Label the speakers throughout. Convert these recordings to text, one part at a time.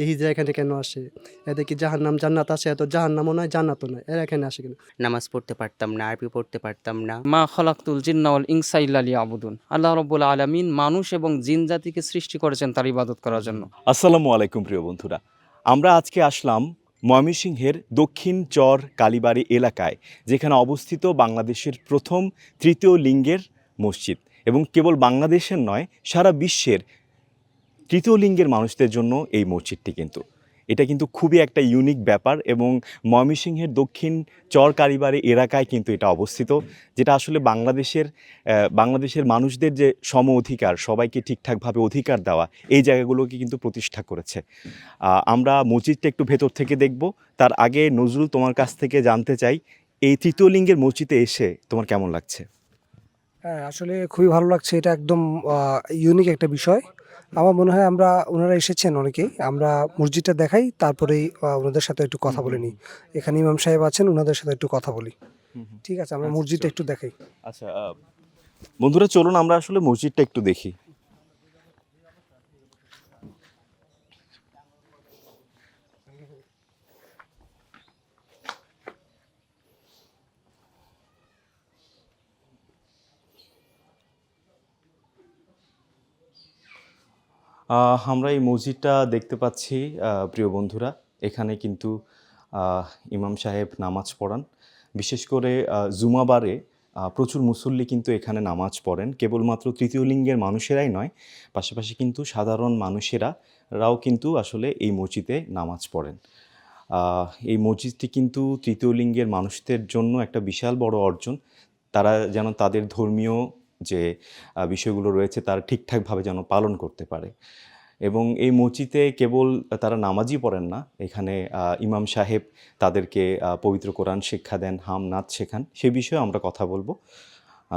Speaker 1: এই হিজরা এখানে কেন আসে? এদের কি জাহান্নাম জান্নাত আসে এত জাহান্নামও নয় জান্নাতও নয়। এরা এখানে আসে কেন?
Speaker 2: নামাজ পড়তে পারতাম না আরবি পড়তে পারতাম না।
Speaker 3: মা খলাকুল ইনসা ইল্লালি আবুদুন আল্লাহ রব্বুল আলমিন মানুষ এবং জিন জাতিকে সৃষ্টি করেছেন তার ইবাদত করার জন্য।
Speaker 4: আসসালামু আলাইকুম প্রিয় বন্ধুরা। আমরা আজকে আসলাম ময়মনসিংহের দক্ষিণ চর কালীবাড়ি এলাকায় যেখানে অবস্থিত বাংলাদেশের প্রথম তৃতীয় লিঙ্গের মসজিদ। এবং কেবল বাংলাদেশের নয় সারা বিশ্বের তৃতীয় লিঙ্গের মানুষদের জন্য এই মসজিদটি কিন্তু। এটা কিন্তু খুবই একটা ইউনিক ব্যাপার এবং ময়মনসিংহের দক্ষিণ চর কারিবারে এলাকায় কিন্তু এটা অবস্থিত, যেটা আসলে বাংলাদেশের বাংলাদেশের মানুষদের যে সম অধিকার, সবাইকে ঠিকঠাকভাবে অধিকার দেওয়া, এই জায়গাগুলোকে কিন্তু প্রতিষ্ঠা করেছে। আমরা মসজিদটা একটু ভেতর থেকে দেখব। তার আগে নজরুল, তোমার কাছ থেকে জানতে চাই, এই তৃতীয় লিঙ্গের মসজিদে এসে তোমার কেমন লাগছে?
Speaker 5: হ্যাঁ আসলে খুবই ভালো লাগছে। এটা একদম ইউনিক একটা বিষয়। আমার মনে হয় আমরা ওনারা এসেছেন অনেকেই। আমরা মসজিদটা দেখাই তারপরেই ওনাদের সাথে একটু কথা বলে নিই। এখানে ইমাম সাহেব আছেন ওনাদের সাথে একটু কথা বলি। ঠিক আছে আমরা
Speaker 4: আচ্ছা,
Speaker 5: মসজিদটা একটু দেখাই।
Speaker 4: আচ্ছা বন্ধুরা চলুন আমরা আসলে মসজিদটা একটু দেখি। আমরা এই মসজিদটা দেখতে পাচ্ছি প্রিয় বন্ধুরা। এখানে কিন্তু ইমাম সাহেব নামাজ পড়ান। বিশেষ করে জুমাবারে প্রচুর মুসল্লি কিন্তু এখানে নামাজ পড়েন। কেবলমাত্র তৃতীয় লিঙ্গের মানুষেরাই নয়, পাশাপাশি কিন্তু সাধারণ মানুষেরা রাও কিন্তু আসলে এই মসজিদে নামাজ পড়েন। এই মসজিদটি কিন্তু তৃতীয় লিঙ্গের মানুষদের জন্য একটা বিশাল বড় অর্জন। তারা যেন তাদের ধর্মীয় যে বিষয়গুলো রয়েছে তারা ঠিকঠাকভাবে যেন পালন করতে পারে। এবং এই মসজিদে কেবল তারা নামাজই পড়েন না এখানে ইমাম সাহেব তাদেরকে পবিত্র কোরআন শিক্ষা দেন হাম নাচ শেখান সে বিষয়ে আমরা কথা বলব।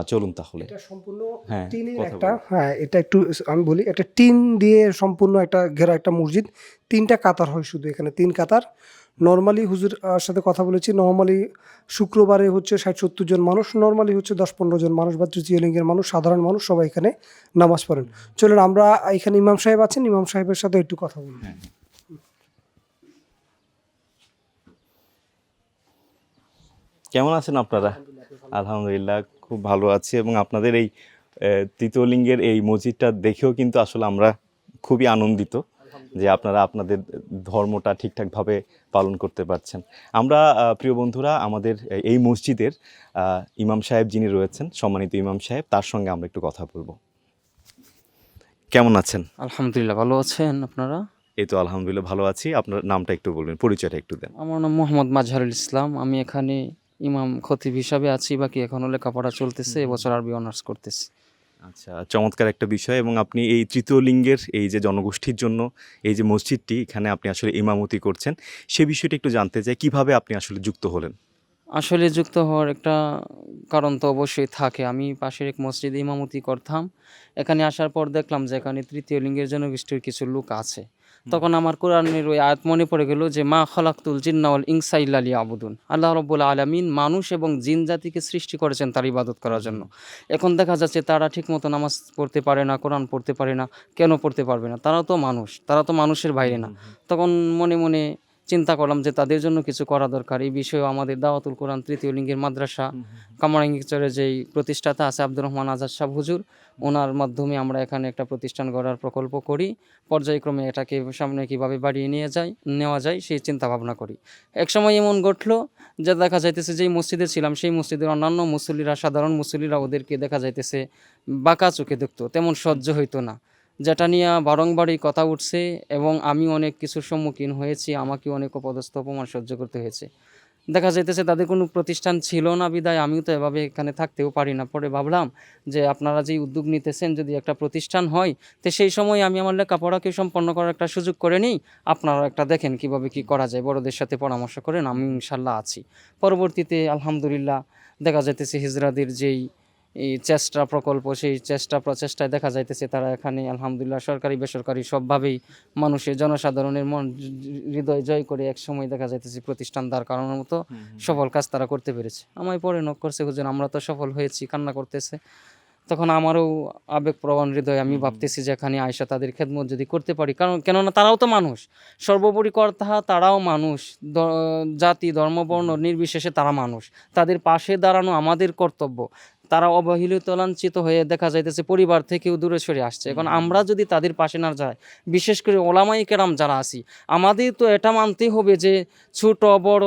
Speaker 4: চলুন তাহলে।
Speaker 5: এটা সম্পূর্ণ
Speaker 4: হ্যাঁ,
Speaker 5: টিনের একটা হ্যাঁ এটা একটু আমি বলি একটা টিন দিয়ে সম্পূর্ণ একটা ঘেরা একটা মসজিদ তিনটা কাতার হয় শুধু এখানে তিন কাতার। নর্মালি হুজুর সাথে কথা বলেছি। নর্মালি শুক্রবারে হচ্ছে ষাট সত্তর জন মানুষ নর্মালি হচ্ছে দশ পনেরো জন মানুষ বা তৃতীয় লিঙ্গের মানুষ সাধারণ মানুষ সবাই এখানে নামাজ পড়েন। চলুন আমরা এখানে ইমাম সাহেব আছেন ইমাম সাহেবের সাথে একটু কথা বলি।
Speaker 4: কেমন আছেন আপনারা? আলহামদুলিল্লাহ। খুব ভালো আছি এবং আপনাদের এই তৃতীয় লিঙ্গের এই মসজিদটা দেখেও কিন্তু আসলে আমরা খুবই আনন্দিত। যে আপনারা আপনাদের ধর্মটা ঠিকঠাকভাবে পালন করতে পারছেন। আমরা প্রিয় বন্ধুরা আমাদের এই মসজিদের ইমাম সাহেব যিনি রয়েছেন সম্মানিত ইমাম সাহেব তার সঙ্গে আমরা একটু কথা বলব। কেমন আছেন?
Speaker 3: আলহামদুলিল্লাহ ভালো আছেন আপনারা?
Speaker 4: এই তো আলহামদুলিল্লাহ ভালো আছি। আপনার নামটা একটু বলবেন পরিচয়টা একটু দেন।
Speaker 3: আমার নাম মোহাম্মদ মাজহারুল ইসলাম। আমি এখানে ইমাম খতিব হিসাবে আছি বাকি এখনও লেখাপড়া চলতেছে এবছর আরবি অনার্স করতেছি।
Speaker 4: আচ্ছা চমৎকার একটা বিষয় এবং আপনি এই তৃতীয় লিঙ্গের এই যে জনগোষ্ঠীর জন্য এই যে মসজিদটি এখানে আপনি আসলে ইমামতি করছেন, সে বিষয়টি একটু জানতে চাই, কীভাবে আপনি আসলে যুক্ত হলেন?
Speaker 3: আসলে যুক্ত হওয়ার একটা কারণ তো অবশ্যই থাকে। আমি পাশের এক মসজিদে ইমামতি করতাম। এখানে আসার পর দেখলাম যে এখানে তৃতীয় লিঙ্গের জনগোষ্ঠীর কিছু লোক আছে। তখন আমার কোরআনের ওই আয়াত মনে পড়ে গেল যে মা জিন্নাওয়াল ইনসা ইল্লালি আবুদুন আল্লাহ রব্বুল আলমিন মানুষ এবং জিন জাতিকে সৃষ্টি করেছেন তার ইবাদত করার জন্য। এখন দেখা যাচ্ছে তারা ঠিকমতো নামাজ পড়তে পারে না কোরআন পড়তে পারে না কেন পড়তে পারবে না? তারা তো মানুষ তারা তো মানুষের বাইরে না। তখন মনে মনে চিন্তা করলাম যে তাদের জন্য কিছু করা দরকার। এই বিষয়েও আমাদের দাওয়াতুল কোরআন তৃতীয় লিঙ্গের মাদ্রাসা কামারাঙ্গিচরে যেই প্রতিষ্ঠাতা আছে আব্দুর রহমান আজাদ সাহ হুজুর ওনার মাধ্যমে আমরা এখানে একটা প্রতিষ্ঠান গড়ার প্রকল্প করি। পর্যায়ক্রমে এটাকে সামনে কীভাবে বাড়িয়ে নিয়ে যায়, নেওয়া যায় সেই চিন্তা ভাবনা করি। একসময় এমন ঘটলো যে দেখা যাইতেছে যেই মসজিদে ছিলাম, সেই মসজিদের অন্যান্য মুসল্লিরা, সাধারণ মুসল্লিরা ওদেরকে দেখা যাইতেছে বাঁকা চোখে দেখতো, তেমন সহ্য হইতো না। যেটা নিয়ে বারংবারই কথা উঠছে এবং আমি অনেক কিছুর সম্মুখীন হয়েছি, আমাকে অনেক অপদস্থ অপমান সহ্য করতে হয়েছে। দেখা যাইতেছে তাদের কোনো প্রতিষ্ঠান ছিল না, বিদায় আমিও তো এভাবে এখানে থাকতেও পারি না। পরে ভাবলাম যে আপনারা যেই উদ্যোগ নিতেছেন, যদি একটা প্রতিষ্ঠান হয়, তো সেই সময় আমি আমার লেখাপড়াকে সম্পন্ন করার একটা সুযোগ করে নিই। আপনারা একটা দেখেন কীভাবে কি করা যায়, বড়দের সাথে পরামর্শ করেন, আমি ইনশাল্লাহ আছি। পরবর্তীতে আলহামদুলিল্লাহ দেখা যাইতেছে হিজরাদের যেই এই চেষ্টা প্রকল্প সেই চেষ্টা প্রচেষ্টায় দেখা যাইতেছে তারা এখানে আলহামদুলিল্লাহ সরকারি বেসরকারি সবভাবেই মানুষের জনসাধারণের মন হৃদয় জয় করে এক সময় দেখা যাইতেছে প্রতিষ্ঠান দাঁড় করানোর মতো সফল কাজ তারা করতে পেরেছে। আমায় পরে নক করছে হুজুর আমরা তো সফল হয়েছি কান্না করতেছে। তখন আমারও আবেগপ্রবণ হৃদয় আমি ভাবতেছি যে এখানে আয়সা তাদের খেদমত যদি করতে পারি কারণ কেননা তারাও তো মানুষ। সর্বোপরি কর্তা তারাও মানুষ জাতি ধর্ম বর্ণ নির্বিশেষে তারা মানুষ। তাদের পাশে দাঁড়ানো আমাদের কর্তব্য। তারা অবহেলিত লাঞ্ছিত হয়ে দেখা যাইতেছে পরিবার থেকেও দূরে সরে আসছে। এখন আমরা যদি তাদের পাশে না যাই বিশেষ করে ওলামাই কেরাম যারা আছি আমাদের তো এটা মানতে হবে যে ছোট বড়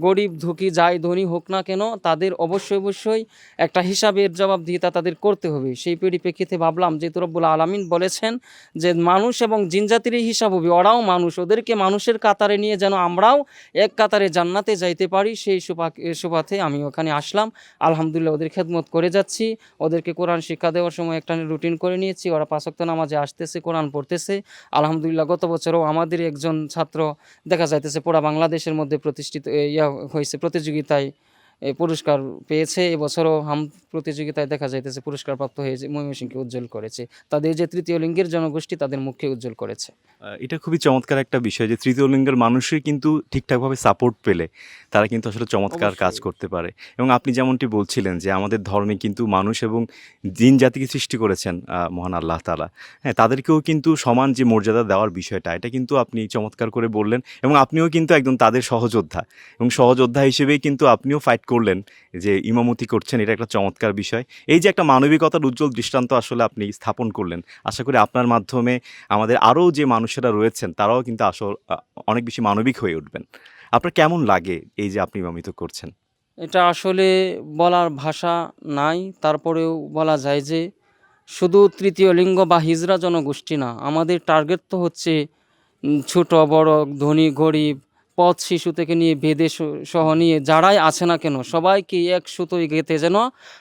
Speaker 3: গরিব ধুকি যাই ধনী হোক না কেন তাদের অবশ্যই অবশ্যই একটা হিসাবের জবাবদিহিতা তাদের করতে হবে। সেই পরিপ্রেক্ষিতে ভাবলাম যে রব্বুল আলামিন বলেছেন যে মানুষ এবং জিনজাতিরই হিসাব হবে ওরাও মানুষ ওদেরকে মানুষের কাতারে নিয়ে যেন আমরাও এক কাতারে জান্নাতে যাইতে পারি সেই সুপা- সুবাথে আমি ওখানে আসলাম। আলহামদুলিল্লাহ ওদের খেদমত করে যাচ্ছি। ওদেরকে কোরআন শিক্ষা দেওয়ার সময় একটা রুটিন করে নিয়েছি। ওরা পাঁচক্ত নামাজে আসতেছে, কোরআন পড়তেছে। আলহামদুলিল্লাহ, গত বছরও আমাদের একজন ছাত্র দেখা যাইতেছে, পুরা বাংলাদেশের মধ্যে প্রতিষ্ঠিত, ইয়া হয়েছে প্রতিযোগিতায় পুরস্কার পেয়েছে। এবছরও হাম প্রতিযোগিতায় দেখা যাইতেছে পুরস্কার প্রাপ্ত হয়েছে ময়মনসিংহকে উজ্জ্বল করেছে। তাদের যে তৃতীয় লিঙ্গের জনগোষ্ঠী তাদের মুখে উজ্জ্বল করেছে।
Speaker 4: এটা খুবই চমৎকার একটা বিষয় যে তৃতীয় লিঙ্গের মানুষই কিন্তু ঠিকঠাকভাবে সাপোর্ট পেলে তারা কিন্তু আসলে চমৎকার কাজ করতে পারে। এবং আপনি যেমনটি বলছিলেন যে আমাদের ধর্মে কিন্তু মানুষ এবং জিন জাতিকে সৃষ্টি করেছেন মহান আল্লাহ তালা হ্যাঁ তাদেরকেও কিন্তু সমান যে মর্যাদা দেওয়ার বিষয়টা এটা কিন্তু আপনি চমৎকার করে বললেন। এবং আপনিও কিন্তু একদম তাদের সহযোদ্ধা। এবং সহযোদ্ধা হিসেবেই কিন্তু আপনিও ফাইট করলেন যে ইমামতি করছেন, এটা একটা চমৎকার বিষয়। এই যে একটা মানবিকতার উজ্জ্বল দৃষ্টান্ত আসলে আপনি স্থাপন করলেন, আশা করি আপনার মাধ্যমে আমাদের আরও যে মানুষেরা রয়েছেন, তারাও কিন্তু আসল অনেক বেশি মানবিক হয়ে উঠবেন। আপনার কেমন লাগে এই যে আপনি ইমামিত করছেন?
Speaker 3: এটা আসলে বলার ভাষা নাই, তারপরেও বলা যায় যে শুধু তৃতীয় লিঙ্গ বা হিজরা জনগোষ্ঠী না, আমাদের টার্গেট তো হচ্ছে ছোট, বড়, ধনী, গরিব পথ শিশু থেকে নিয়ে স- সহ নিয়ে যারাই আছে না কেন, সবাইকে এক সুতোয় গেতে যেন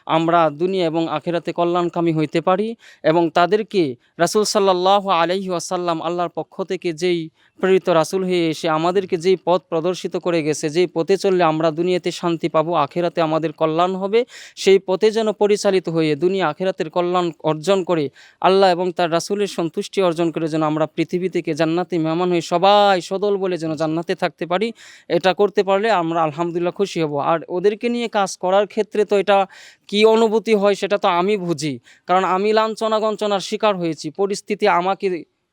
Speaker 3: আমরা দুনিয়া এবং আখেরাতে কল্যাণকামী হইতে পারি এবং তাদেরকে রাসূল সাল্লাহ আলাইহি আসাল্লাম আল্লাহর পক্ষ থেকে যেই প্রেরিত রাসূল হয়ে এসে আমাদেরকে যেই পথ প্রদর্শিত করে গেছে, যেই পথে চললে আমরা দুনিয়াতে শান্তি পাবো, আখেরাতে আমাদের কল্যাণ হবে, সেই পথে যেন পরিচালিত হয়ে দুনিয়া আখেরাতের কল্যাণ অর্জন করে আল্লাহ এবং তার রাসূলের সন্তুষ্টি অর্জন করে যেন আমরা পৃথিবী থেকে জান্নাতি মেহমান হয়ে সবাই সদল বলে যেন জান্নাতে থাকতে পারি এটা করতে পারলে আমরা আলহামদুলিল্লাহ খুশি হব। আর ওদেরকে নিয়ে কাজ করার ক্ষেত্রে তো এটা কি অনুভূতি হয় সেটা তো আমি বুঝি কারণ আমি লাঞ্ছনা গঞ্চনার শিকার হয়েছি পরিস্থিতি আমাকে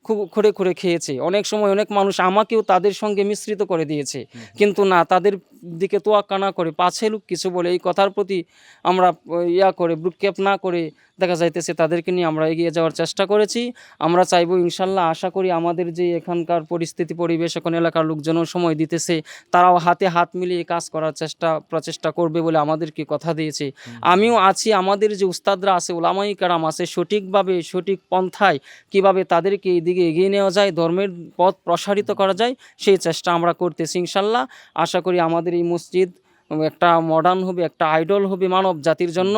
Speaker 3: খুব খুঁড়ে খুঁড়ে খেয়েছে। অনেক সময় অনেক মানুষ আমাকেও তাদের সঙ্গে মিশ্রিত করে দিয়েছে কিন্তু না তাদের দিকে তোয়াক্কা না করে পাছে লোক কিছু বলে এই কথার প্রতি আমরা ইয়া করে ভ্রুক্ষেপ না করে দেখা যাইতেছে তাদেরকে নিয়ে আমরা এগিয়ে যাওয়ার চেষ্টা করেছি। আমরা চাইব ইনশাল্লাহ আশা করি আমাদের যে এখানকার পরিস্থিতি পরিবেশ এখন এলাকার লোকজনও সময় দিতেছে। তারাও হাতে হাত মিলিয়ে কাজ করার চেষ্টা প্রচেষ্টা করবে বলে আমাদেরকে কথা দিয়েছে। আমিও আছি আমাদের যে উস্তাদরা আছে ওলামাই কারাম আছে সঠিকভাবে সঠিক পন্থায় কীভাবে তাদেরকে এদিকে এগিয়ে নেওয়া যায় ধর্মের পথ প্রসারিত করা যায় সেই চেষ্টা আমরা করতেছি ইনশাল্লাহ। আশা করি আমাদের এই মসজিদ একটা মডার্ন হবে একটা আইডল হবে মানব জাতির জন্য।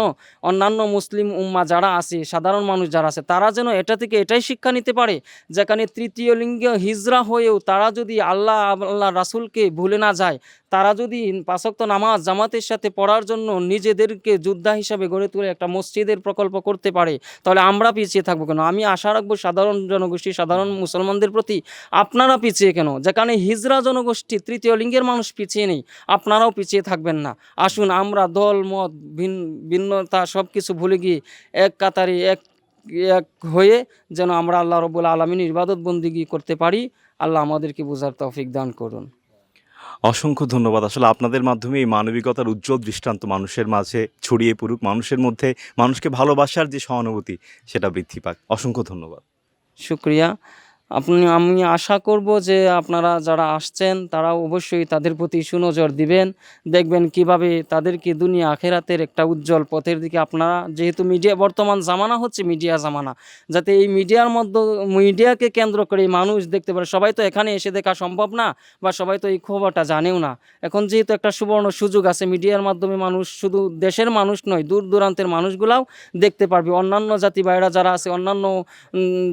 Speaker 3: অন্যান্য মুসলিম উম্মা যারা আছে, সাধারণ মানুষ যারা আছে, তারা যেন এটা থেকে এটাই শিক্ষা নিতে পারে, যেখানে তৃতীয় লিঙ্গ হিজরা হয়েও তারা যদি আল্লাহ আল্লাহ রাসূলকে ভুলে না যায়, তারা যদি পাঁচক্ত নামাজ জামাতের সাথে পড়ার জন্য নিজেদেরকে যোদ্ধা হিসাবে গড়ে তুলে একটা মসজিদের প্রকল্প করতে পারে, তাহলে আমরা পিছিয়ে থাকব কেন? আমি আশা রাখব সাধারণ জনগোষ্ঠী, সাধারণ মুসলমানদের প্রতি আপনারা পিছিয়ে কেন? যেখানে হিজরা জনগোষ্ঠী তৃতীয় লিঙ্গের মানুষ পিছিয়ে নেই, আপনারাও পিছিয়ে থাকবেন। না। আসুন আমরা দল মত ভিন ভিন্নতা সব কিছু ভুলে গিয়ে এক কাতারে এক এক হয়ে যেন আমরা আল্লাহ রবুল আলমিনের ইবাদত বন্দিগি করতে পারি। আল্লাহ আমাদেরকে বোঝার তৌফিক দান করুন।
Speaker 4: অসংখ্য ধন্যবাদ। আসলে আপনাদের মাধ্যমে এই মানবিকতার উজ্জ্বল দৃষ্টান্ত মানুষের মাঝে ছড়িয়ে পড়ুক মানুষের মধ্যে মানুষকে ভালোবাসার যে সহানুভূতি সেটা বৃদ্ধি পাক। অসংখ্য ধন্যবাদ।
Speaker 3: শুক্রিয়া। আপনি, আমি আশা করব যে আপনারা যারা আসছেন তারা অবশ্যই তাদের প্রতি সুনজর দিবেন। দেখবেন কীভাবে তাদেরকে দুনিয়া আখেরাতের একটা উজ্জ্বল পথের দিকে আপনারা, যেহেতু মিডিয়া, বর্তমান জামানা হচ্ছে মিডিয়া জামানা। যাতে এই মিডিয়ার মধ্য, মিডিয়াকে কেন্দ্র করে মানুষ দেখতে পারে, সবাই তো এখানে এসে দেখা সম্ভব না, বা সবাই তো এই খবরটা জানেও না। এখন যেহেতু একটা সুবর্ণ সুযোগ আছে, মিডিয়ার মাধ্যমে মানুষ শুধু দেশের মানুষ নয়, দূর দূরান্তের মানুষগুলাও দেখতে পারবে। অন্যান্য জাতি ভাইরা যারা আছে, অন্যান্য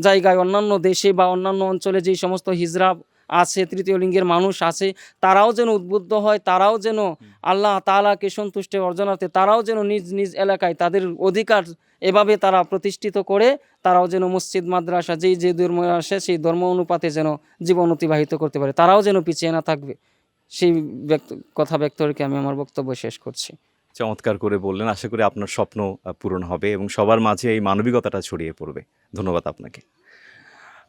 Speaker 3: জায়গায়, অন্যান্য দেশে বা অন্যান্য অঞ্চলে যে সমস্ত হিজরা আছে তৃতীয় লিঙ্গের মানুষ আছে তারাও যেন উদ্বুদ্ধ হয় তারাও যেন আল্লাহ তাআলাকে সন্তুষ্ট অর্জনার্থে তারাও যেন নিজ নিজ এলাকায় তাদের অধিকার এভাবে তারা প্রতিষ্ঠিত করে তারাও যেন মসজিদ মাদ্রাসা যেই যে ধর্ম আসে সেই ধর্ম অনুপাতে যেন জীবন অতিবাহিত করতে পারে তারাও যেন পিছিয়ে না থাকবে। সেই ব্যক্ত কথা ব্যক্ত রেখে আমি আমার বক্তব্য শেষ করছি।
Speaker 4: চমৎকার করে বললেন আশা করি আপনার স্বপ্ন পূরণ হবে এবং সবার মাঝে এই মানবিকতাটা ছড়িয়ে পড়বে। ধন্যবাদ আপনাকে।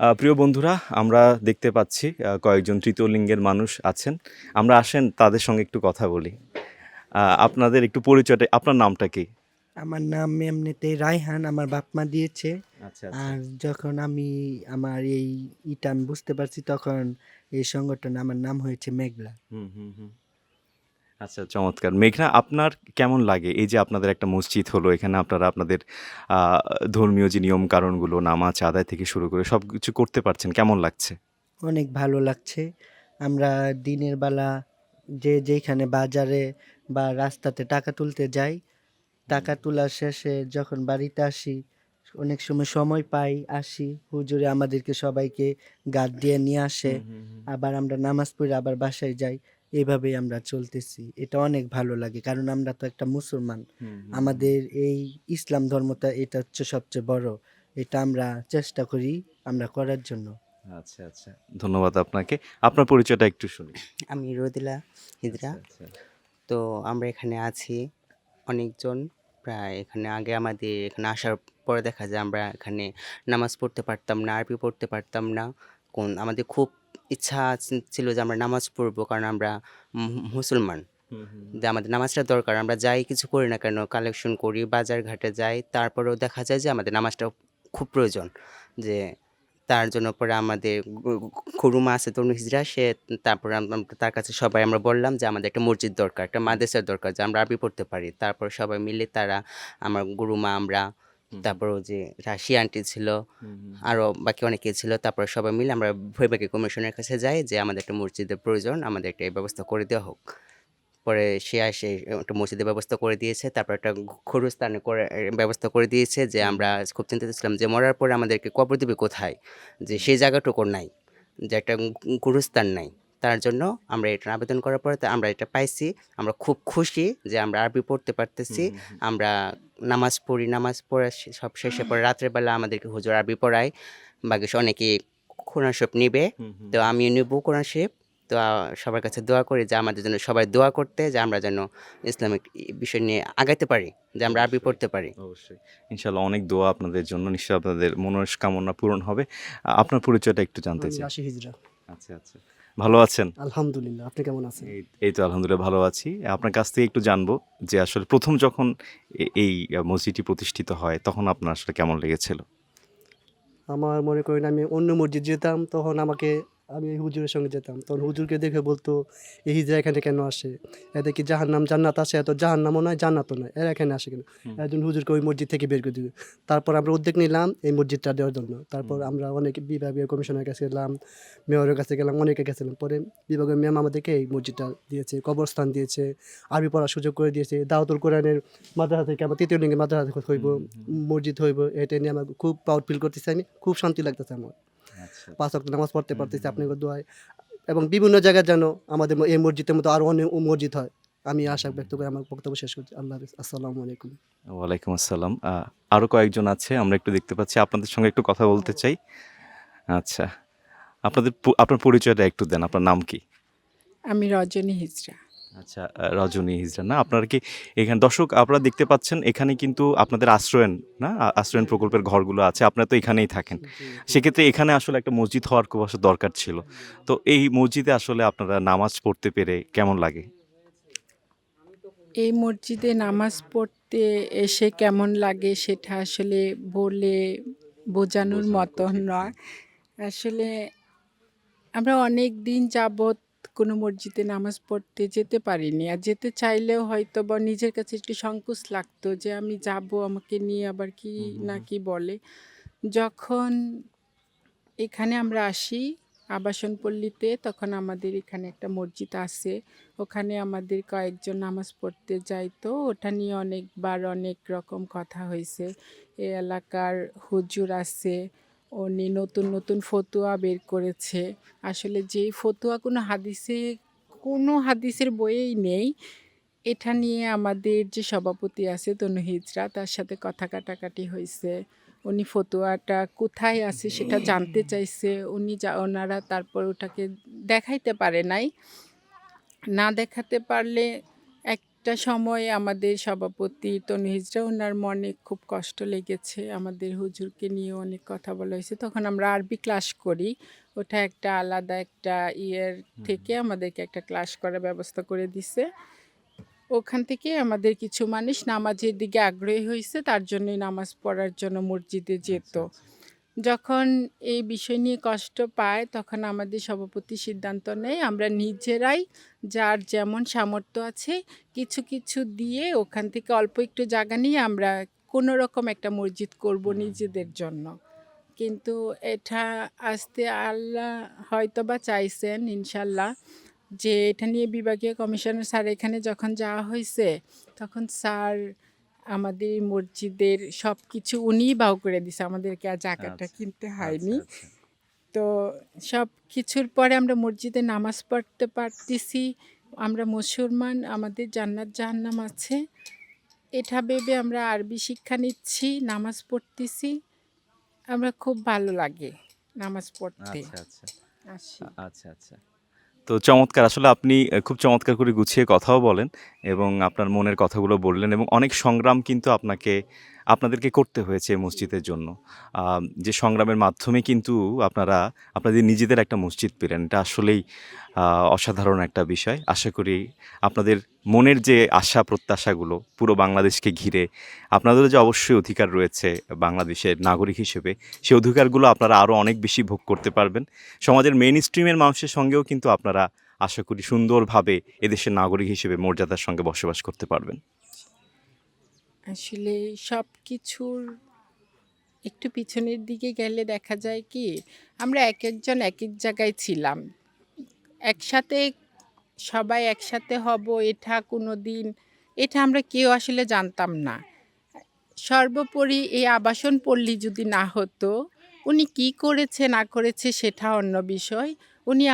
Speaker 4: প্রিয় বন্ধুরা আমরা দেখতে পাচ্ছি কয়েকজন তৃতীয় লিঙ্গের মানুষ আছেন। আমরা আসেন তাদের সঙ্গে একটু কথা বলি। আপনাদের একটু পরিচয়টা আপনার নামটা কি?
Speaker 6: আমার নাম এমনিতে রায়হান আমার বাপ মা দিয়েছে।
Speaker 4: আচ্ছা।
Speaker 6: আর যখন আমি আমার এই ইটা আমি বুঝতে পারছি তখন এই সংগঠন আমার নাম হয়েছে মেঘলা।
Speaker 4: হুম হুম হুম। আচ্ছা চমৎকার। মেঘনা আপনার কেমন লাগে? এই যে আপনাদের একটা মসজিদ হলো এখানে আপনারা আপনাদের ধর্মীয় যে নিয়ম কারণগুলো নামাজ আদায় থেকে শুরু করে সব কিছু করতে পারছেন কেমন লাগছে?
Speaker 6: অনেক ভালো লাগছে। আমরা দিনের বেলা যে যেখানে বাজারে বা রাস্তাতে টাকা তুলতে যাই টাকা তোলার শেষে যখন বাড়িতে আসি অনেক সময় সময় পাই আসি হুজুরে আমাদেরকে সবাইকে গাদ দিয়ে নিয়ে আসে। আবার আমরা নামাজ পড়ে আবার বাসায় যাই। এইভাবেই আমরা চলতেছি। এটা অনেক ভালো লাগে। কারণ আমরা তো একটা মুসলমান। আমাদের এই ইসলাম ধর্মটা এটা হচ্ছে সবচেয়ে বড়। এটা আমরা চেষ্টা করি আমরা করার জন্য।
Speaker 4: আচ্ছা আচ্ছা। ধন্যবাদ আপনাকে। আপনার পরিচয়টা একটু শুনি
Speaker 2: আমি রোদিলা হিজরা
Speaker 4: আচ্ছা,
Speaker 2: তো আমরা এখানে আছি অনেকজন। প্রায় এখানে আগে আমাদের এখানে আসার পরে দেখা যায় আমরা এখানে নামাজ পড়তে পারতাম না আরবি পড়তে পারতাম না। কোন আমাদের খুব ইচ্ছা ছিল যে আমরা নামাজ পড়ব কারণ আমরা মুসলমান। যে আমাদের নামাজটা দরকার আমরা যাই কিছু করি না কেন কালেকশন করি বাজার ঘাটে যাই তারপরেও দেখা যায় যে আমাদের নামাজটা খুব প্রয়োজন। যে তার জন্য পরে আমাদের খুরুমা আছে তরুণ হিজরা সে তারপরে তার কাছে সবাই আমরা বললাম যে আমাদের একটা মসজিদ দরকার একটা মাদ্রাসার দরকার যে আমরা আরবি পড়তে পারি। তারপর সবাই মিলে তারা আমার গুরুমা আমরা তারপর যে রাশি আন্টি ছিল আরও বাকি অনেকে ছিল তারপর সবাই মিলে আমরা ভৈবাকি কমিশনের কাছে যাই যে আমাদের একটা মসজিদের প্রয়োজন আমাদের একটা এই ব্যবস্থা করে দেওয়া হোক। পরে সে আসে একটা মসজিদের ব্যবস্থা করে দিয়েছে তারপর একটা খরস্থানে করে ব্যবস্থা করে দিয়েছে যে আমরা খুব চিন্তিত ছিলাম যে মরার পরে আমাদেরকে কবর দেবে কোথায়? যে সেই জায়গাটুকু নাই যে একটা গুরুস্থান নাই। তার জন্য আমরা এটা আবেদন করার পরে তা আমরা এটা পাইছি। আমরা খুব খুশি যে আমরা আরবি পড়তে পারতেছি। আমরা নামাজ পড়ি নামাজ পড়ে সব শেষে পরে রাত্রেবেলা আমাদেরকে হুজুর আরবি পড়ায়। বাকি অনেকে কোরআন শরীফ নিবে। তো আমি নিব কোরআন শরীফ। তো সবার কাছে দোয়া করি যে আমাদের জন্য সবাই দোয়া করতে যে আমরা যেন ইসলামিক বিষয় নিয়ে আগাইতে পারি যে আমরা আরবি পড়তে পারি।
Speaker 4: অবশ্যই। ইনশাল্লাহ অনেক দোয়া আপনাদের জন্য। নিশ্চয়ই আপনাদের মনস্কামনা পূরণ হবে। আপনার পরিচয়টা একটু জানতে চাই। আচ্ছা আচ্ছা। ভালো আছেন?
Speaker 1: আলহামদুলিল্লাহ আপনি কেমন আছেন?
Speaker 4: এই তো আলহামদুলিল্লাহ ভালো আছি। আপনার কাছ থেকে একটু জানব যে আসলে প্রথম যখন এই মসজিদটি প্রতিষ্ঠিত হয় তখন আপনার আসলে কেমন লেগেছিল?
Speaker 1: আমার মনে করেন আমি অন্য মসজিদ যেতাম তখন আমাকে আমি এই হুজুরের সঙ্গে যেতাম। তখন হুজুরকে দেখে বলতো এই হিজরা এখানে কেন আসে? এদের কি জাহার নাম জান্নাত আসে এত জাহার নামও নয় জান্নাতও নয়। এরা এখানে আসে কেন? একজন হুজুরকে ওই মসজিদ থেকে বের করে দিবে। তারপর আমরা উদ্যোগ নিলাম এই মসজিদটা দেওয়ার জন্য। তারপর আমরা অনেক বিভাগীয় কমিশনের কাছে গেলাম মেয়রের কাছে গেলাম অনেকের কাছে গেলাম। পরে বিভাগীয় ম্যাম আমাদেরকে এই মসজিদটা দিয়েছে কবরস্থান দিয়েছে আরবি পড়ার সুযোগ করে দিয়েছে। দাওয়াতুল কোরআনের মাদ্রাসা থেকে আমার তৃতীয় লিঙ্গের মাদ্রাসা হইব মসজিদ হইব। এটা নিয়ে আমার খুব প্রাউড ফিল করতেছি আমি খুব শান্তি লাগতেছে আমার। পাঁচ ওয়াক্ত নামাজ পড়তে পারতেছি আপনার দোয়ায়। এবং বিভিন্ন জায়গায় যেন আমাদের এই মসজিদের মতো আরও অনেক মসজিদ হয়। আমি আশা ব্যক্ত করে আমার বক্তব্য শেষ করছি। আল্লাহ হাফিজ। আসসালামু আলাইকুম।
Speaker 4: ওয়ালাইকুম আসসালাম। আরও কয়েকজন আছে আমরা একটু দেখতে পাচ্ছি। আপনাদের সঙ্গে একটু কথা বলতে চাই। আচ্ছা আপনাদের আপনার পরিচয়টা একটু দেন। আপনার নাম কি?
Speaker 7: আমি রজনী হিজরা।
Speaker 4: আচ্ছা রজনী হিজরা না? আপনারা কি এখানে দর্শক আপনারা দেখতে পাচ্ছেন এখানে কিন্তু আপনাদের আশ্রয়ন না? আশ্রয়ন প্রকল্পের ঘরগুলো আছে আপনারা তো এখানেই থাকেন। সেক্ষেত্রে এখানে আসলে একটা মসজিদ হওয়ার খুব আসলে দরকার ছিল। তো এই মসজিদে আসলে আপনারা নামাজ পড়তে পেরে কেমন লাগে?
Speaker 7: এই মসজিদে নামাজ পড়তে এসে কেমন লাগে সেটা আসলে বলে বোঝানোর
Speaker 4: মতন।
Speaker 7: নয়। আসলে আমরা অনেক দিন যাবৎ কোনো মসজিদে নামাজ পড়তে যেতে পারিনি। আর যেতে চাইলেও হয়তো বা নিজের কাছে একটু সংকোচ লাগতো যে আমি যাব আমাকে নিয়ে আবার কি না কি বলে। যখন এখানে আমরা আসি আবাসন পল্লীতে তখন আমাদের এখানে একটা মসজিদ আছে। ওখানে আমাদের কয়েকজন নামাজ পড়তে যাইতো ওটা নিয়ে অনেকবার অনেক রকম কথা হয়েছে। এ এলাকার হুজুর আছে উনি নতুন নতুন ফতুয়া বের করেছে। আসলে যেই ফতুয়া কোনো হাদিসে, কোনো হাদিসের বইয়েই নেই, এটা নিয়ে আমাদের যে সভাপতি আছে তনু হিজরা, তার সাথে কথা কাটাকাটি হয়েছে। উনি ফতুয়াটা কোথায় আছে সেটা জানতে চাইছে। উনি যা, ওনারা তারপর ওটাকে দেখাইতে পারে নাই। না দেখাতে পারলে একটা সময় আমাদের সভাপতি তনু হিজরা ওনার মনে খুব কষ্ট লেগেছে আমাদের হুজুরকে নিয়ে অনেক কথা বলা হয়েছে। তখন আমরা আরবি ক্লাস করি ওটা একটা আলাদা একটা ইয়ের থেকে আমাদেরকে একটা ক্লাস করার ব্যবস্থা করে দিছে। ওখান থেকে আমাদের কিছু মানুষ নামাজের দিকে আগ্রহী হয়েছে তার জন্যই নামাজ পড়ার জন্য মসজিদে যেত। যখন এই বিষয় নিয়ে কষ্ট পায় তখন আমাদের সভাপতি সিদ্ধান্ত নেয় আমরা নিজেরাই যার যেমন সামর্থ্য আছে কিছু কিছু দিয়ে ওখান থেকে অল্প একটু জায়গা নিয়ে আমরা কোনো রকম একটা মসজিদ করব নিজেদের জন্য। কিন্তু এটা আসতে আল্লাহ হয়তো বা চাইছেন ইনশাল্লাহ যে এটা নিয়ে বিভাগীয় কমিশনার স্যার এখানে যখন যাওয়া হয়েছে তখন স্যার আমাদের মসজিদের সব কিছু উনিই বাউ করে দিছে। আমাদেরকে আর জায়গাটা
Speaker 4: আচ্ছা,
Speaker 7: কিনতে হয়নি।
Speaker 4: আচ্ছা,
Speaker 7: তো সব কিছুর পরে আমরা মসজিদে নামাজ পড়তে পারতেছি। আমরা মুসলমান আমাদের জান্নাত জাহান্নাম আছে। এটা ভেবে আমরা আরবি শিক্ষা নিচ্ছি নামাজ পড়তেছি। আমরা খুব ভালো লাগে নামাজ পড়তে।
Speaker 4: আচ্ছা আচ্ছা। আচ্ছা আচ্ছা। তো চমৎকার, আসলে আপনি খুব চমৎকার করে গুছিয়ে কথাও বলেন এবং আপনার মনের কথাগুলো বললেন এবং অনেক সংগ্রাম কিন্তু আপনাকে আপনাদেরকে করতে হয়েছে মসজিদের জন্য। যে সংগ্রামের মাধ্যমে কিন্তু আপনারা, আপনাদের নিজেদের একটা মসজিদ পেলেন। এটা আসলেই অসাধারণ একটা বিষয়। আশা করি আপনাদের মনের যে আশা, প্রত্যাশাগুলো পুরো বাংলাদেশকে ঘিরে, আপনাদেরও যে অবশ্যই অধিকার রয়েছে বাংলাদেশের নাগরিক হিসেবে, সেই অধিকারগুলো আপনারা আরও অনেক বেশি ভোগ করতে পারবেন। সমাজের মেন স্ট্রিমের মানুষের সঙ্গেও কিন্তু আপনারা, আশা করি সুন্দরভাবে এদেশের নাগরিক হিসেবে মর্যাদার সঙ্গে বসবাস করতে পারবেন।
Speaker 7: আসলে সব কিছুর একটু পিছনের দিকে গেলে দেখা যায় কি, আমরা এক একজন এক এক জায়গায় ছিলাম। একসাথে সবাই একসাথে হব, এটা কোনো দিন এটা আমরা কেউ আসলে জানতাম না। সর্বোপরি এই আবাসন পল্লী যদি না হতো, উনি কি করেছে, না করেছে সেটা অন্য বিষয়।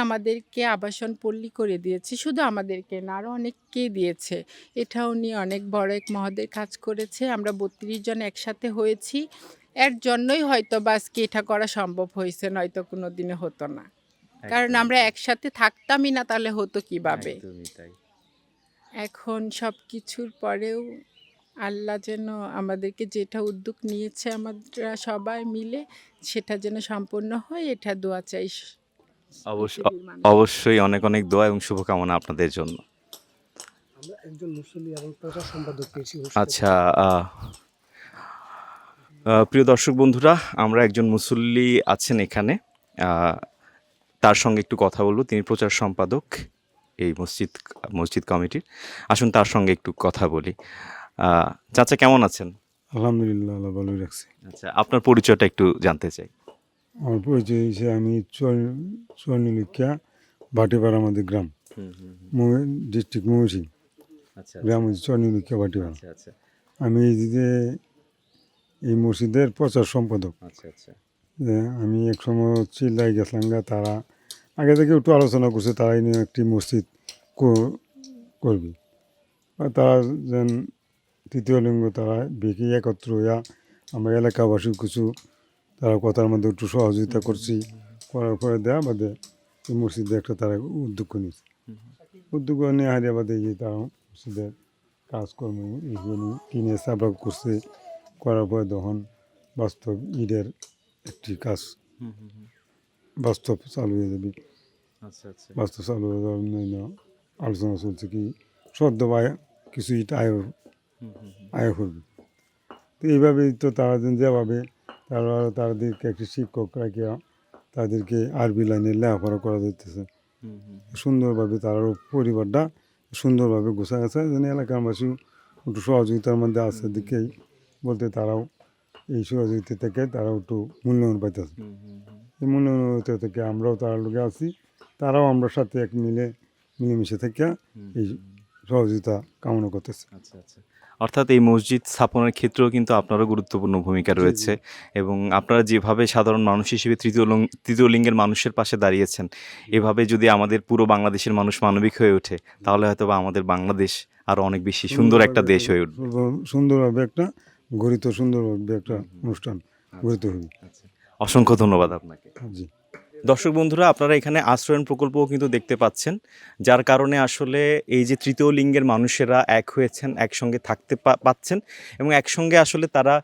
Speaker 7: আমাদেরকে আবাসন পল্লী করে দিয়েছে শুধু আমাদেরকে না আরও অনেককে দিয়েছে। এটা উনি অনেক বড় এক মহদের কাজ করেছে আমরা বত্রিশ জন একসাথে হয়েছি। এর জন্যই হয়তো বা আজকে এটা করা সম্ভব হয়েছে নয়তো কোনো দিনে হতো না। কারণ আমরা একসাথে থাকতামই না তাহলে হতো কীভাবে? এখন সব কিছুর পরেও আল্লাহ যেন আমাদেরকে যেটা উদ্যোগ নিয়েছে আমরা সবাই মিলে সেটা যেন সম্পূর্ণ হয় এটা দোয়া চাই
Speaker 4: অবশ্য
Speaker 7: পৃথিবীর মানুষ।
Speaker 4: অবশ্যই অনেক অনেক দোয়া এবং শুভকামনা আপনাদের জন্য।
Speaker 5: একজন মুসল্লি এবং প্রচার সম্পাদক পেয়েছি
Speaker 4: আচ্ছা প্রিয় দর্শক বন্ধুরা আমরা একজন মুসল্লি আছেন এখানে। তার সঙ্গে একটু কথা বলব। তিনি প্রচার সম্পাদক এই মসজিদ মসজিদ কমিটির। আসুন তার সঙ্গে একটু কথা বলি। আহ, চাচা কেমন আছেন?
Speaker 8: আলহামদুলিল্লাহ ভালোই রাখছে।
Speaker 4: আচ্ছা আপনার পরিচয়টা একটু জানতে চাই।
Speaker 8: আমার পরিচয় হয়েছে আমি চুয়ান্নলিক্ষা ভাটিপাড়া আমাদের গ্রাম। ডিস্ট্রিক্ট ময়ূসিং
Speaker 4: আচ্ছা
Speaker 8: গ্রাম হচ্ছে চুয়ান্নলিক্ষা ভাটিপাড়া।
Speaker 4: আচ্ছা আচ্ছা।
Speaker 8: আমি এই যে এই মসজিদের প্রচার সম্পাদক।
Speaker 4: আচ্ছা আচ্ছা।
Speaker 8: যে আমি এক সময় চিল্লাই গেছিলাম গা তারা আগে থেকে একটু আলোচনা করছে তারা এই নিয়ে একটি মসজিদ করবে। তারা যেন তৃতীয় লিঙ্গ তারা বেঁকে একত্র হইয়া আমরা এলাকাবাসী কিছু তারা কথার মধ্যে একটু সহযোগিতা করছি। করার পরে দেওয়া বাদে এই মসজিদে একটা তারা উদ্যোগ নিয়েছে। উদ্যোগ নিয়ে হারিয়ে বাদে যে তারা মসজিদের কাজকর্ম এইগুলো কিনে সাবরা করছে। করার পরে তখন বাস্তব ঈদের একটি কাজ বাস্তব চালু হয়ে যাবে।
Speaker 4: আচ্ছা আচ্ছা।
Speaker 8: বাস্তব চালু হয়ে যাওয়ার আলোচনা চলছে কি সদ্য বা কিছু ইট আয় আয় করবে তো এইভাবেই তো তারা যেন যেভাবে তারা তাদেরকে একটি শিক্ষক রাখিয়া তাদেরকে আরবি লাইনে লেখাপড়া করা যাইতেছে। সুন্দরভাবে তার পরিবারটা সুন্দরভাবে গোছা গেছে যেন এলাকার মানুষও একটু সহযোগিতার মধ্যে আছে দিকেই বলতে তারাও এই সহযোগিতা থেকে তারাও একটু মূল্যায়ন পাইতেছে। এই মূল্যায়ন থেকে আমরাও তার লোকে আছি। তারাও আমরা সাথে এক মিলে মিলেমিশে থেকে এই সহযোগিতা কামনা করতেছে।
Speaker 4: আচ্ছা আচ্ছা। অর্থাৎ এই মসজিদ স্থাপনের ক্ষেত্রেও কিন্তু আপনারও গুরুত্বপূর্ণ ভূমিকা। রয়েছে এবং আপনারা যেভাবে সাধারণ মানুষ হিসেবে তৃতীয় তৃতীয় লিঙ্গের মানুষের পাশে দাঁড়িয়েছেন এভাবে যদি আমাদের পুরো বাংলাদেশের মানুষ মানবিক হয়ে ওঠে তাহলে হয়তো বা আমাদের বাংলাদেশ আরও অনেক বেশি সুন্দর একটা দেশ হয়ে উঠবে।
Speaker 8: সুন্দর- সুন্দরভাবে একটা গড়িত সুন্দরভাবে একটা অনুষ্ঠান গড়িত হবে
Speaker 4: অসংখ্য ধন্যবাদ আপনাকে।
Speaker 8: জি।
Speaker 4: দর্শক বন্ধুরা, আপনারা এখানে আশ্রয়ণ প্রকল্পও কিন্তু দেখতে পাচ্ছেন, যার কারণে আসলে এই যে তৃতীয় লিঙ্গের মানুষেরা এক হয়েছেন, একসঙ্গে থাকতে পাচ্ছেন এবং একসঙ্গে আসলে তারা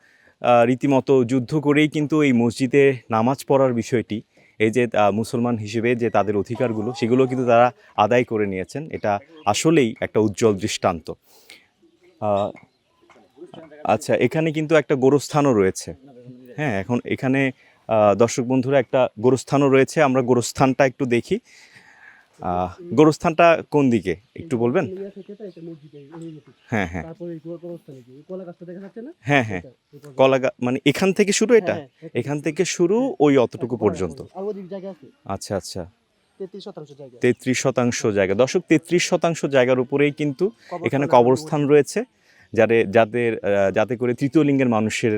Speaker 4: রীতিমতো যুদ্ধ করেই কিন্তু এই মসজিদে নামাজ পড়ার বিষয়টি, এই যে মুসলমান হিসেবে যে তাদের অধিকারগুলো, সেগুলো কিন্তু তারা আদায় করে নিয়েছেন। এটা আসলেই একটা উজ্জ্বল দৃষ্টান্ত। আচ্ছা এখানে কিন্তু একটা গোরস্থানও রয়েছে। হ্যাঁ এখন এখানে দর্শক বন্ধুরা একটা গোরস্থানও রয়েছে আমরা গোরস্থানটা একটু দেখি। গোরস্থানটা কোন দিকে? একটু বলবেন? হ্যাঁ হ্যাঁ। হ্যাঁ হ্যাঁ। কলা গা- মানে এখান থেকে শুরু এটা? এখান থেকে শুরু ওই অতটুকু পর্যন্ত? আচ্ছা আচ্ছা।
Speaker 1: তেত্রিশ শতাংশ জায়গা।
Speaker 4: তেত্রিশ শতাংশ জায়গা। দর্শক তেত্রিশ শতাংশ জায়গার উপরেই কিন্তু এখানে কবরস্থান রয়েছে। যাতে যাদের যাতে করে তৃতীয় লিঙ্গের মানুষের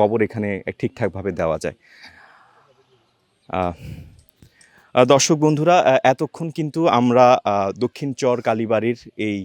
Speaker 4: কবর এখানে ঠিকঠাকভাবে দেওয়া যায়। দর্শক বন্ধুরা এতক্ষণ কিন্তু আমরা দক্ষিণ চর কালীবাড়ির এই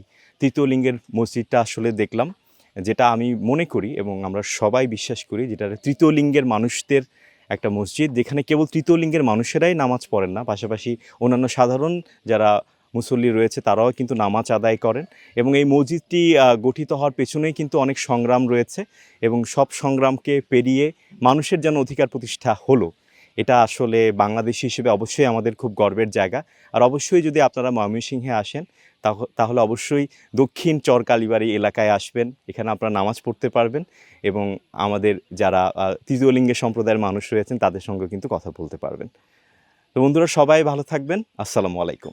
Speaker 4: তৃতীয় লিঙ্গের মসজিদটা আসলে দেখলাম, যেটা আমি মনে করি এবং আমরা সবাই বিশ্বাস করি যেটা তৃতীয় লিঙ্গের মানুষদের একটা মসজিদ, যেখানে কেবল তৃতীয় লিঙ্গের মানুষেরাই নামাজ পড়েন না। পাশাপাশি অন্যান্য সাধারণ যারা মুসল্লি রয়েছে, তারাও কিন্তু নামাজ আদায় করেন এবং এই মসজিদটি গঠিত হওয়ার পেছনেই কিন্তু অনেক সংগ্রাম রয়েছে এবং সব সংগ্রামকে পেরিয়ে মানুষের যেন অধিকার প্রতিষ্ঠা হলো, এটা আসলে বাংলাদেশি হিসেবে অবশ্যই আমাদের খুব গর্বের জায়গা। আর অবশ্যই যদি আপনারা ময়মনসিংহে আসেন, তাহ- তাহলে অবশ্যই দক্ষিণ চর কালীবাড়ি এলাকায় আসবেন, এখানে আপনারা নামাজ পড়তে পারবেন এবং আমাদের যারা তৃতীয় লিঙ্গের সম্প্রদায়ের মানুষ রয়েছেন, তাদের সঙ্গে কিন্তু কথা বলতে পারবেন। তো বন্ধুরা, সবাই ভালো থাকবেন, আসসালামু আলাইকুম।